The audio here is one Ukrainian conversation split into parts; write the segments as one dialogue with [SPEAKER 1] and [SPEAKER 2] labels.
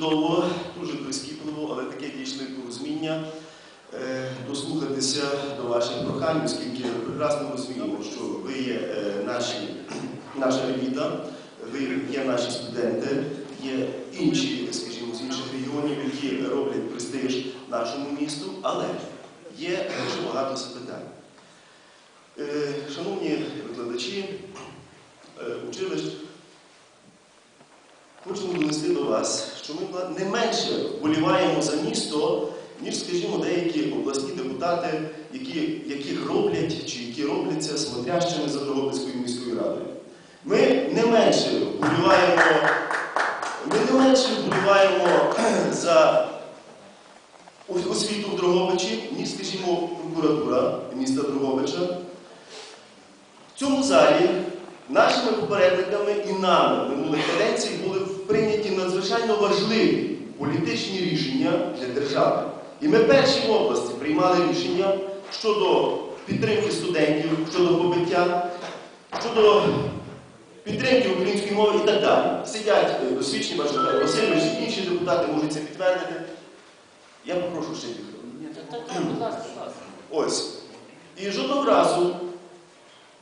[SPEAKER 1] довго, дуже прискіпливо, але таке дійшли порозуміння е, дослухатися до ваших прохань, оскільки прекрасно розуміємо, що ви є е, наші, наша еліта, ви є наші студенти, є інші, скажімо, з інших регіонів, які роблять престиж нашому місту, але є дуже багато запитань. Е, Шановні викладачі училищ, хочемо донести до вас, що ми не менше вболіваємо за місто, ніж, скажімо, деякі обласні депутати, які, яких роблять чи які робляться смотрящими за Дрогобицькою міською радою. Ми не менше вболіваємо, ми не менше вболіваємо за освіту в Дрогобичі, ніж, скажімо, прокуратура міста Дрогобича. В цьому залі нашими попередниками і нами минулих каденції були прийняті надзвичайно важливі політичні рішення для держави. І ми перші в області приймали рішення щодо підтримки студентів, щодо побиття, щодо підтримки української мови і так далі. Сидять е, досвідчені бачите, Васильович, інші депутати можуть це підтвердити. Я попрошу ще тих. Ось. І жодного разу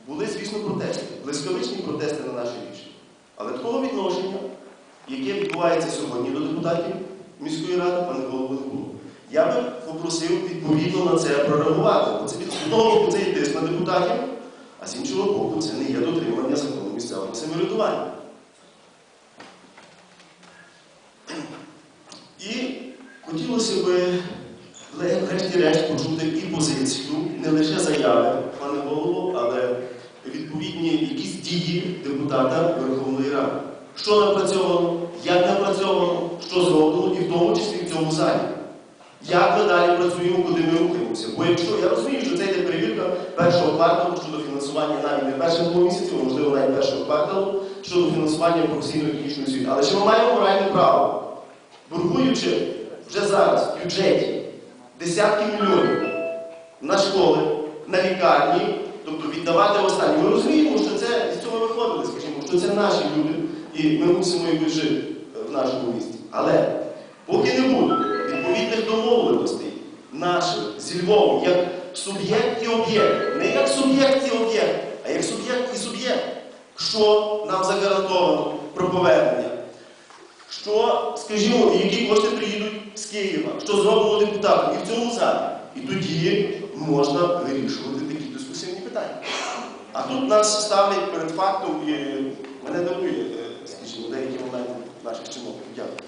[SPEAKER 1] були, звісно, протести, блискавичні протести на наші рішення. Але такого відношення, яке відбувається сьогодні до депутатів міської ради, пане голово, не було. Я би попросив відповідно на це прореагувати. Бо це від боку це є тиск на депутатів, а з іншого боку, це не є дотримання закону місцевого самоврядування. І хотілося би врешті-решт почути і позицію, не лише заяви, пане голово, відповідні якісь дії депутата Верховної Ради. Що напрацьовано, як напрацьовано, що зроблено, і в тому числі в цьому залі. Як ми далі працюємо, куди ми рухаємося? Бо якщо я розумію, що це йде перевірка першого кварталу щодо фінансування навіть не перших двох місяців, можливо навіть першого кварталу щодо фінансування професійної технічної освіти. Але чи ми маємо моральне право, боргуючи вже зараз в бюджеті десятки мільйонів на школи, на лікарні, тобто віддавати останнє. Ми розуміємо, що це з цього виходили, скажімо, що це наші люди, і ми мусимо якось жити е, в нашому місті. Але поки не буде відповідних домовленостей наших зі Львовом, як суб'єкт і об'єкт, не як суб'єкт і об'єкт, а як суб'єкт і суб'єкт, що нам загарантовано про повернення що, скажімо, які кошти приїдуть з Києва, що зроблено депутатом і в цьому залі. І тоді можна вирішувати такі питання. А тут нас ставлять перед фактом і мене дивує, е, скажімо, деякі моменти наших чиновників. Дякую.